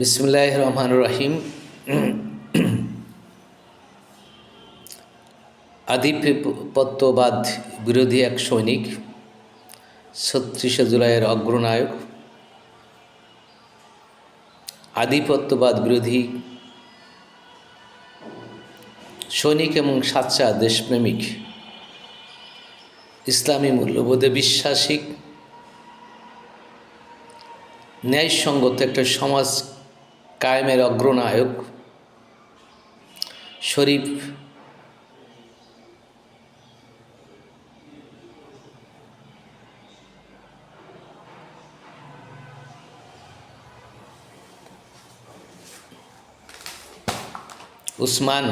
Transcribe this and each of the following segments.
বিসমুল্লাহ রহমান রহিম আধিপত্যবাদ বিরোধী এক সৈনিক, ছত্রিশে জুলাইয়ের অগ্রনায়ক, আধিপত্যবাদ বিরোধী সৈনিক এবং সাচ্চা দেশপ্রেমিক, ইসলামী মূল্যবোধে বিশ্বাসী, ন্যায়সঙ্গত একটা সমাজ কায়েমের অগ্রনায়ক শরীফ উসমান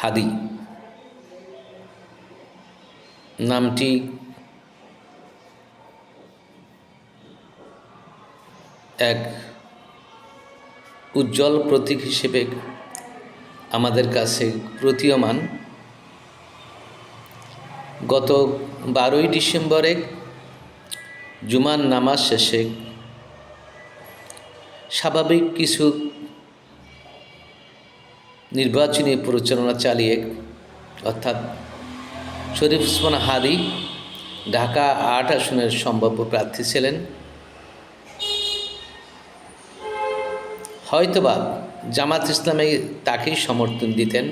হাদি। নামটি এক উজ্জ্বল প্রতীক হিসেবে আমাদের কাছে প্রতীয়মান। গত বারোই ডিসেম্বরে জুমার নামাজ শেষে স্বাভাবিক কিছু নির্বাচনী প্রচারণা চালিয়ে, অর্থাৎ শরীফ উসমান হাদি ঢাকা আট আসনের সম্ভাব্য প্রার্থী ছিলেন। হয়তোবা জামাত ইসলামে তাকেই সমর্থন দিতেন।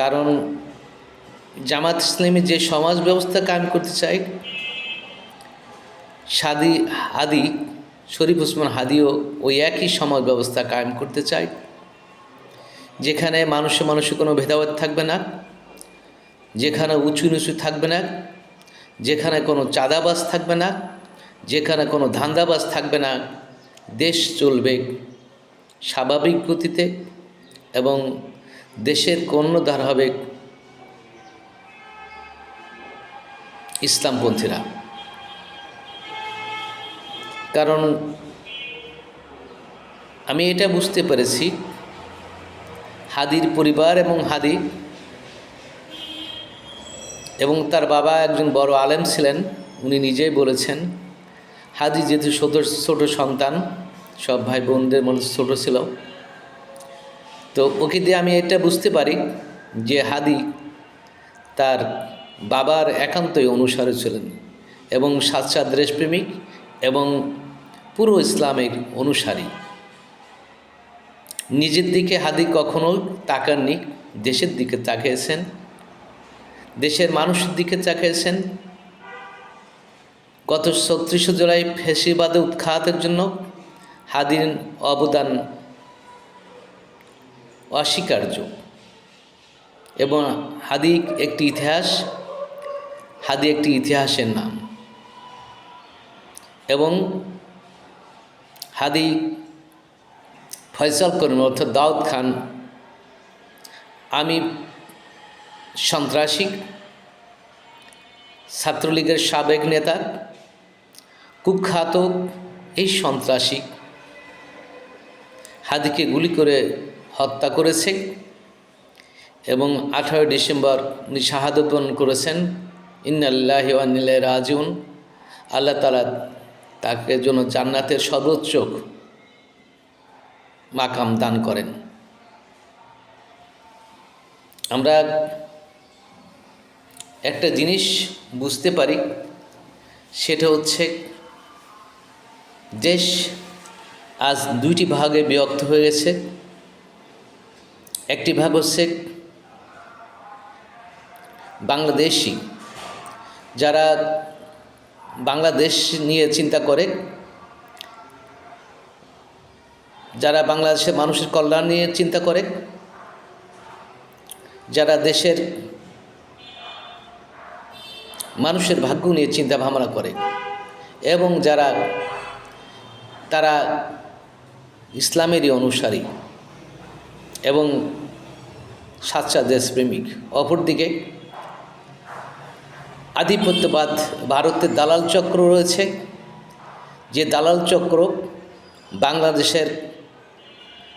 কারণ জামাত ইসলামী যে সমাজ ব্যবস্থা কায়েম করতে চায়, সাদি হাদি, শরীফ উসমান হাদিও ওই একই সমাজ ব্যবস্থা কায়েম করতে চায়, যেখানে মানুষে মানুষে কোনো ভেদাভেদ থাকবে না, যেখানে উঁচু নিচু থাকবে না, যেখানে কোনো চাঁদাবাজ থাকবে না, যেখানে কোনো ধান্দাবাজ থাকবে না দেশ চলবে স্বাভাবিক গতিতে এবং দেশের কর্ণধার হবে ইসলামপন্থীরা। কারণ আমি এটা বুঝতে পেরেছি, হাদির পরিবার এবং হাদি এবং তার বাবা একজন বড় আলেম ছিলেন, উনি নিজেই বলেছেন হাদি যেহেতু ছোট ছোট সন্তান, সব ভাই বোনদের মধ্যে ছোট ছিল। তো ওকে দিয়ে আমি এটা বুঝতে পারি যে হাদি তার বাবার একান্তই অনুসারে ছিলেন এবং সাচ্চা দেশপ্রেমিক এবং পুরো ইসলামের অনুসারী। নিজের দিকে হাদি কখনো তাকাননি, দেশের দিকে তাকিয়েছেন, দেশের মানুষের দিকে তাকিয়েছেন গত ছত্রিশে জুলাই ফেসিবাদে উৎখাতের জন্য হাদির অবদান অস্বীকার্য এবং হাদি একটি ইতিহাস, হাদি একটি ইতিহাসের নাম এবং হাদি ফয়সাল করিম অর্থাৎ দাউদ খান আমি সন্ত্রাসী, ছাত্রলীগের সাবেক নেতা কুখ্যাত এই সন্ত্রাসী হাদিকে গুলি করে হত্যা করেছে এবং আঠারোই ডিসেম্বর উনি বরণ করেছেন। ইন্নাল্লাহি আনিল্লাহ রাজুন আল্লাহ তালা তাকে জন্য জান্নাতের সর্বোচ্চ মাকাম দান করেন। আমরা একটা জিনিস বুঝতে পারি, সেটা হচ্ছে দেশ আজ দুইটি ভাগে বিভক্ত হয়ে গেছে। একটি ভাগ হচ্ছে বাংলাদেশি, যারা বাংলাদেশ নিয়ে চিন্তা করে, যারা বাংলাদেশের মানুষের কল্যাণ নিয়ে চিন্তা করে, যারা দেশের মানুষের ভাগ্য নিয়ে চিন্তা ভাবনা করে, এবং যারা তারা ইসলামেরই অনুসারী এবং সাচ্চা দেশপ্রেমিক। অপরদিকে আধিপত্যবাদ, ভারতের দালাল চক্র রয়েছে। যে দালাল চক্র বাংলাদেশের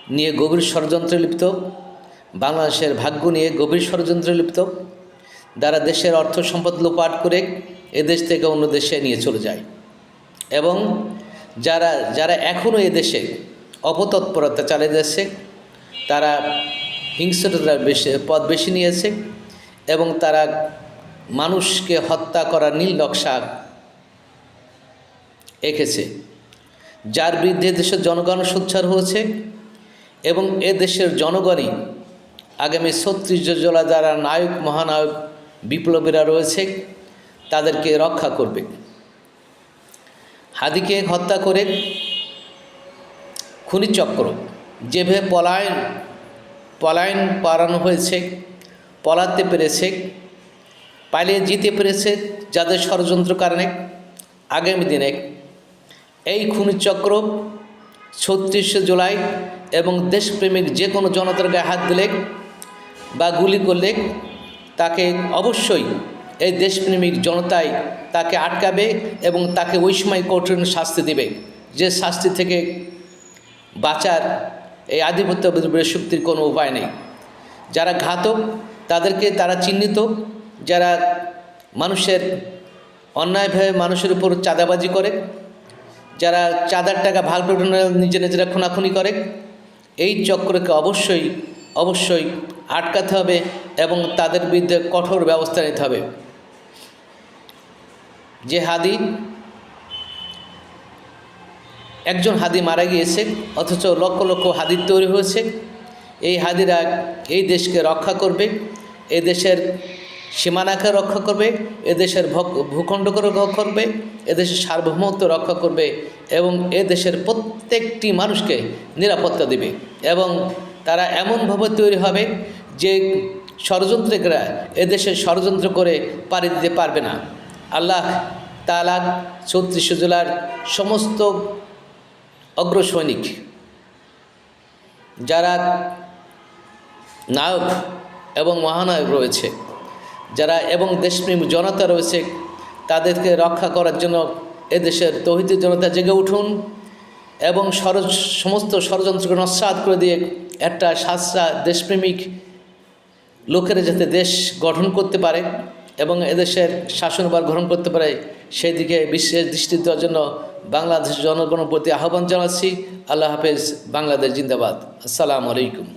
নিয়ে গভীর ষড়যন্ত্রে লিপ্ত, বাংলাদেশের ভাগ্য নিয়ে গভীর ষড়যন্ত্রে লিপ্ত যারা দেশের অর্থ সম্পদ লোপাট করে এদেশ থেকে অন্য দেশে নিয়ে চলে যায়। এবং যারা যারা এখনও এদেশে অপতৎপরতা চালিয়ে যাচ্ছে, তারা হিংস্রতা বেশি, পথ বেশি নিয়েছে এবং তারা মানুষকে হত্যা করার নীল নকশা এঁকেছে, যার বিরুদ্ধে দেশের জনগণ সোচ্চার হয়েছে এবং এ দেশের জনগণই আগামী ছত্রিশ জলা যারা নায়ক, মহানায়ক, বিপ্লবীরা রয়েছে, তাদেরকে রক্ষা করবে। হাদিকে হত্যা করে খুনিচক্র, যেভাবে পলায়ন পলায়ন পালানো হয়েছে, পলাতে পেরেছে, পালিয়ে জিতে পেরেছে যাদের ষড়যন্ত্র কারণে আগামী দিনে এই খুনিচক্র ছত্রিশে জুলাই এবং দেশপ্রেমিক যে কোনো জনতার গায়ে হাত দিলে বা গুলি করলে তাকে অবশ্যই এই দেশপ্রেমিক জনতাই তাকে আটকাবে এবং তাকে ওই সময় কঠিন শাস্তি দেবে। যে শাস্তি থেকে বাঁচার এই আধিপত্য শক্তির কোনো উপায় নেই। যারা ঘাতক, তাদেরকে তারা চিহ্নিত। যারা মানুষের অন্যায়ভাবে মানুষের উপর চাঁদাবাজি করে, যারা চাঁদার টাকা ভাগ নিজে নিজেরা খুনাখুনি করে, এই চক্রকে অবশ্যই অবশ্যই আটকাতে হবে এবং তাদের বিরুদ্ধে কঠোর ব্যবস্থা নিতে হবে। যে হাদি, একজন হাদি মারা গিয়েছে, অথচ লক্ষ লক্ষ হাদির তৈরি হয়েছে। এই হাদিরা এই দেশকে রক্ষা করবে এই দেশের সীমানাকে রক্ষা করবে এদেশের ভূখণ্ডকে রক্ষা করবে এদেশের সার্বভৌমত্ব রক্ষা করবে এবং এ দেশের প্রত্যেকটি মানুষকে নিরাপত্তা দেবে এবং তারা এমনভাবে তৈরি হবে যে ষড়যন্ত্রীরা এদেশের ষড়যন্ত্র করে পাড়ি দিতে পারবে না। আল্লাহ তালা চৌত্রিশ জেলার সমস্ত অগ্রসৈনিক, যারা নায়ক এবং মহানায়ক রয়েছে, যারা এবং দেশপ্রেমী জনতা রয়েছে, তাদেরকে রক্ষা করার জন্য এদেশের তহিদ জনতা জেগে উঠুন এবং সর সমস্ত ষড়যন্ত্রকে নস্বাত করে দিয়ে একটা সাতসা দেশপ্রেমিক লোকেরা যাতে দেশ গঠন করতে পারে। এবং এদেশের শাসনভার গ্রহণ করতে পারে সেই দিকে বিশেষ দৃষ্টি দেওয়ার জন্য বাংলাদেশ জনগণের প্রতি আহ্বান জানাচ্ছি। আল্লাহ হাফেজ, বাংলাদেশ জিন্দাবাদ। আসসালামু আলাইকুম।